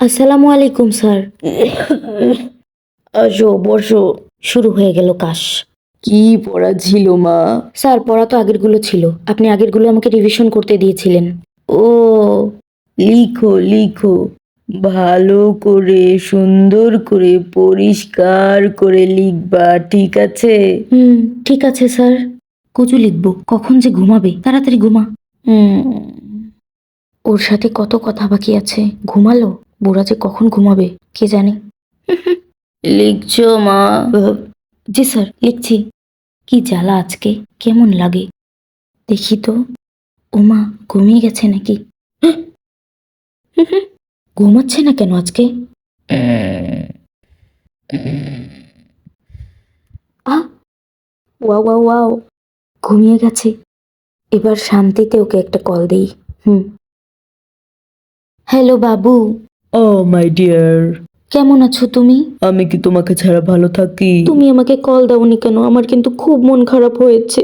আসসালামু আলাইকুম স্যার। আসো বসো। শুরু হয়ে গেল কাশ কি পড়া ছিল মা? স্যার পড়া তো আগেরগুলো ছিল। আপনি আগেরগুলো আমাকে রিভিশন করতে দিয়েছিলেন। ও লিখো লিখো। ভালো করে সুন্দর করে পরিষ্কার করে লিখবা ঠিক আছে? হুম ঠিক আছে স্যার। কচু লিখব। কখন যে ঘুমাবে? তাড়াতাড়ি ঘুমা। হুম। ওর সাথে কত কথা বাকি আছে? ঘুমালো? বুড়া যে কখন ঘুমাবে কে জানে? লিখছো মা? জি স্যার লিখছি। কি জ্বালা আজকে কেমন লাগে? দেখি তো। ওমা ঘুমিয়ে গেছে নাকি? ঘুমাচ্ছে না কেন আজকে? আহ! Wow wow wow. ঘুমিয়ে গেছে। এবার শান্তিতে ওকে একটা কল দেই। হুম। Hello Babu. O my dear কেমন আছো তুমি? আমি কি তোমাকে ছাড়া ভালো থাকি? তুমি আমাকে কল দাওনি কেন? আমার কিন্তু খুব মন খারাপ হয়েছে।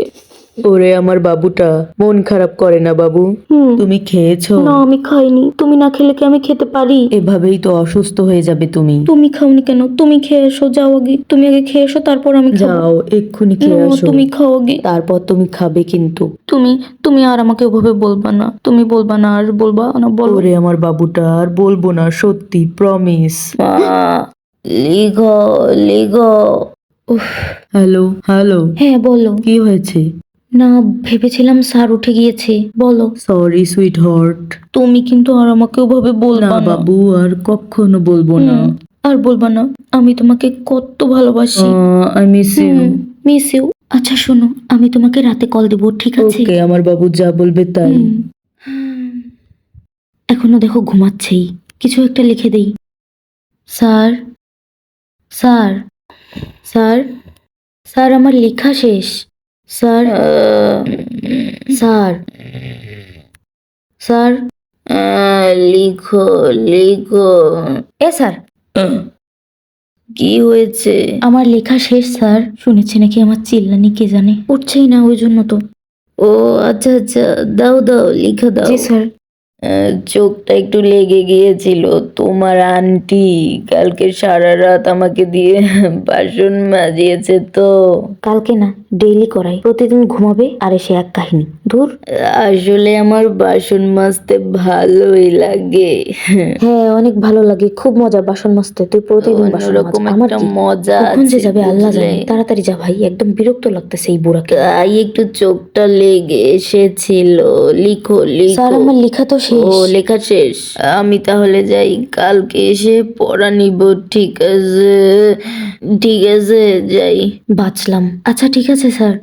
ওরে আমার বাবুটা মন খারাপ করে না বাবু। হুম। তুমি খেয়েছো? না আমি খাইনি। তুমি না খেলে কি আমি খেতে পারি? এভাবেই তো অসুস্থ হয়ে যাবে তুমি। তুমি খাওনি কেন? তুমি খেয়ে এসো যাও আগে। তুমি আগে খেয়ে এসো তারপর আমি খাব। যাও এক্ষুনি না, খেয়ে আসো। তুমি খাও আগে। তারপর তুমি খাবে কিন্তু। তুমি তুমি আর আমাকে ওভাবে বলবা না। তুমি বলবা না আর বলবা না বলো। ওরে আমার বাবুটা আর বলব না সত্যি প্রমিস লিগো লিগো। উফ। হ্যালো হ্যালো হ্যাঁ বলো। কি হয়েছে? না ভেবেছিলাম স্যার উঠে গিয়েছে। বলো। সরি সুইট হার্ট তুমি কিন্তু আর আমাকে ওভাবে বলবা না বাবু আর কখনো বলব না। আর বলবা না। আমি তোমাকে কত ভালোবাসি। I miss you miss you আচ্ছা শোনো আমি তোমাকে রাতে কল দিব ঠিক আছে? ওকে আমার বাবু যা বলবে তাই। এখনও দেখো ঘুমাচ্ছেই। কিছু একটা লিখে দেই। স্যার স্যার স্যার স্যার আমার লেখা শেষ। স্যার স্যার স্যার লিখো লিখো। এ স্যার। কি হয়েছে? আমার লেখা শেষ স্যার। শুনেছি নাকি আমার চিল্লানি কে জানে? উঠছেই না ওই জন্য তো। ও আচ্ছা আচ্ছা দাও দাও লিখে দাও। জি স্যার। চোখটা একটু লেগে গিয়েছিল। তোমার আন্টি কালকে সারা রাত আমাকে দিয়ে বাসন মাজিয়েছে তো। কালকে না ডেইলি করাই প্রতিদিন ঘুমাবে আর এসে এক কাহিনী। দূর আসলে আমার বাসন মাজতে ভালোই লাগে। হ্যাঁ অনেক ভালো লাগে খুব মজা বাসন মাজতে তুই প্রতিদিন বাসন মাজ। অন্যরকম আমার একটা কি? মজা কখন যে আছে, যাবে আল্লাহ জানে। বুঝলে? তাড়াতাড়ি যা ভাই একদম বিরক্ত লাগতেছে এই বুড়াকে। তাই একটু চোখটা লেগে এসেছিল। লিখো লিখো। স্যার আমার লেখা তো শেষ। ও শেষ লেখা শেষ। আমি তাহলে যাই কালকে এসে পড়া নিব ঠিক আছে? ঠিক আছে যাই। বাঁচলাম। আচ্ছা ঠিক আছে স্যার।